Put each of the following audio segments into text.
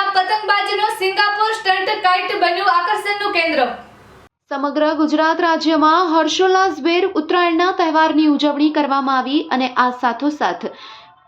જ્યાં પતંગબાજીનો Singapore stunt kite બન્યું આકર્ષણનું કેન્દ્ર. સમગ્ર ગુજરાત રાજ્યમાં હર્ષોલ્લાસભેર ઉત્તરાયણના તહેવારની ઉજવણી કરવામાં આવી અને આ સાથોસાથ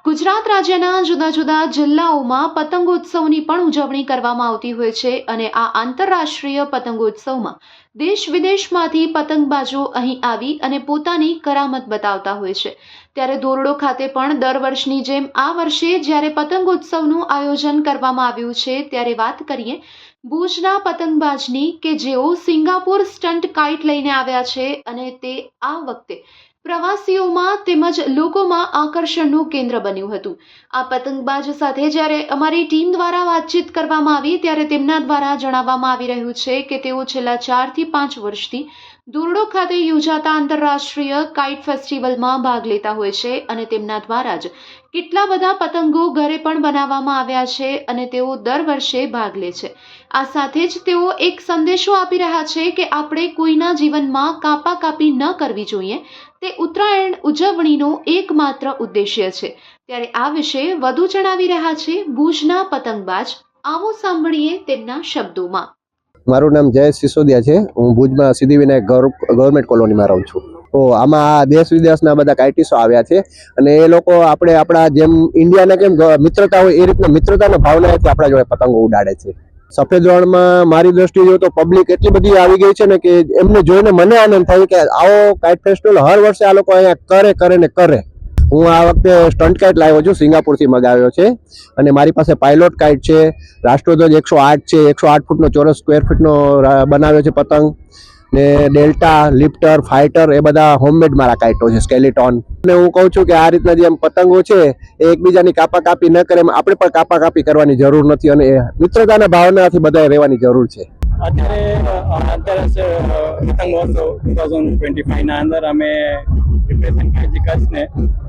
ગુજરાત રાજ્યના જુદા જુદા જિલ્લાઓમાં પતંગોત્સવની પણ ઉજવણી કરવામાં આવતી હોય છે અને આ આંતરરાષ્ટ્રીય પતંગોત્સવમાં દેશ વિદેશમાંથી પતંગબાજો અહીં આવી અને પોતાની કરામત બતાવતા હોય છે. ત્યારે ધોરડો ખાતે પણ દર વર્ષની જેમ આ વર્ષે જ્યારે પતંગોત્સવનું આયોજન કરવામાં આવ્યું છે, ત્યારે વાત કરીએ ભુજના પતંગબાજની કે જેઓ સિંગાપુર સ્ટન્ટ કાઇટ લઈને આવ્યા છે અને તે આ વખતે પ્રવાસીઓમાં તેમજ લોકોમાં આકર્ષણનું કેન્દ્ર બન્યું હતું. આ પતંગબાજ સાથે જ્યારે અમારી ટીમ દ્વારા વાતચીત કરવામાં આવી, ત્યારે તેમના દ્વારા જણાવવામાં આવી રહ્યું છે કે તેઓ છેલ્લા ચારથી પાંચ વર્ષથી દોરડો ખાતે યોજાતા આંતરરાષ્ટ્રીય કાઇટ ફેસ્ટિવલમાં ભાગ લેતા હોય છે અને તેમના દ્વારા જ કેટલા બધા પતંગો ઘરે પણ બનાવવામાં આવ્યા છે અને તેઓ દર વર્ષે ભાગ લે છે. આ સાથે જ તેઓ એક સંદેશો આપી રહ્યા છે કે આપણે કોઈના જીવનમાં કાપા કાપી ન કરવી જોઈએ. તે ઉત્તરાયણ ઉજવણીનો એકમાત્ર ઉદ્દેશ્ય છે. ત્યારે આ વિશે વધુ જણાવી રહ્યા છે ભુજના પતંગબાજ. આવો સાંભળીએ તેમના શબ્દોમાં. મારું નામ જયેશ સિસોદિયા છે. હું ભુજમાં સિદ્ધિવિનાયક ગવર્મેન્ટ કોલોનીમાં રહું છું. તો આમાં આ દેશ વિદેશના બધા કાઇટિસ્ટો આવ્યા છે અને એ લોકો આપણે આપણા જેમ ઇન્ડિયાના કેમ મિત્રતા હોય એ રીતના મિત્રતાના ભાવનાથી આપણા જોડે પતંગો ઉડાડે છે. સફેદ રણમાં મારી દ્રષ્ટિએ જો તો પબ્લિક એટલી બધી આવી ગઈ છે ને કે એમને જોઈને મને આનંદ થાય કે આવો કાઇટ ફેસ્ટિવલ હર વર્ષે આ લોકો અહીંયા કરે કરે ને કરે. હું આ વખતે સ્ટન્ટ કાઇટ લાવ્યો છું, સિંગાપુરથી મગાવ્યો છે. અને મારી પાસે પાયલોટ કાઇટ છે, રાષ્ટ્રધ્વજ એકસો આઠ છે, એકસો આઠ ફૂટનો ચોરસ સ્ક્વેર ફૂટનો બનાવ્યો છે પતંગ. ને ડેલ્ટા, લિફ્ટર, ફાઇટર એ બધા હોમમેડ મારા કાઇટો છે સ્કેલિટોન અને હું કહું છું કે આ રીતના જે પતંગો છે, એ એકબીજાની કાપા કાપી ન કરે, એમ આપણે પણ કાપા કાપી કરવાની જરૂર નથી અને મિત્રતાના ભાવનાથી બધાએ રહેવાની જરૂર છે. અત્યારે આંતરરાષ્ટ્રીય પતંગ મહોત્સવ ટુ થાઉઝન્ડ ટ્વેન્ટી ફાઈવના અંદર અમે કચ્છને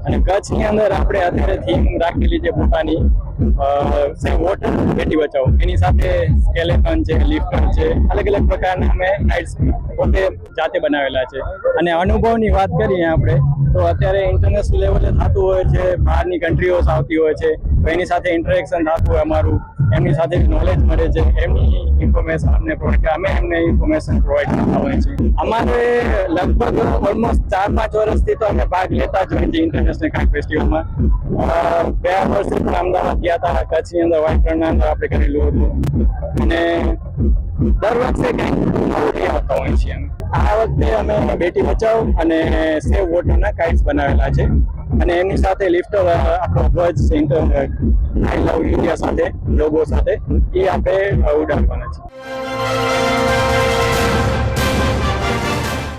અને કચ્છની અંદર આપણે અત્યારે થીમ રાખેલી છે પોતાની વોટર બેટી બચાવો. એની સાથે સ્કેલેટન છે લિફ્ટર છે અલગ અલગ પ્રકારના અમે રાઇડ્સ પોતે જાતે બનાવેલા છે. અને અનુભવની વાત કરીએ આપણે, તો અત્યારે ઇન્ટરનેશનલ લેવલે થતું હોય છે, બહારની કન્ટ્રીઓ આવતી હોય છે, તો એની સાથે ઇન્ટરેક્શન થતું હોય અમારું. એમની સાથે નોલેજ મળે છે, એમની ઇન્ફોર્મેશન અમને પ્રોવાઈડ અમે એમને ઇન્ફોર્મેશન પ્રોવાઈડ કરતા હોય છે અમારે લગભગ ઓલમોસ્ટ ચાર પાંચ વર્ષથી તો અમે ભાગ લેતા જ હોય છે ઇન્ટરનેશનલ કાંઈક ફેસ્ટિવલમાં ગયા વર્ષે પણ અમદાવાદ ગયા હતા, કચ્છની અંદર વાઇટ રણના અંદર આપણે કરેલું હતું. અને દર વર્ષે કંઈક આવતા હોય છે આ વખતે અમે બેટી બચાવ અને સેવ વોટરના કાઇટ્સ બનાવેલા છે. અને એની સાથે લિફ્ટ આપણો ધ્વજ સેન્ટર આઈ લવ ઇન્ડિયા સાથે, લોગો સાથે, એ આપણે ઉડાડવાના છે.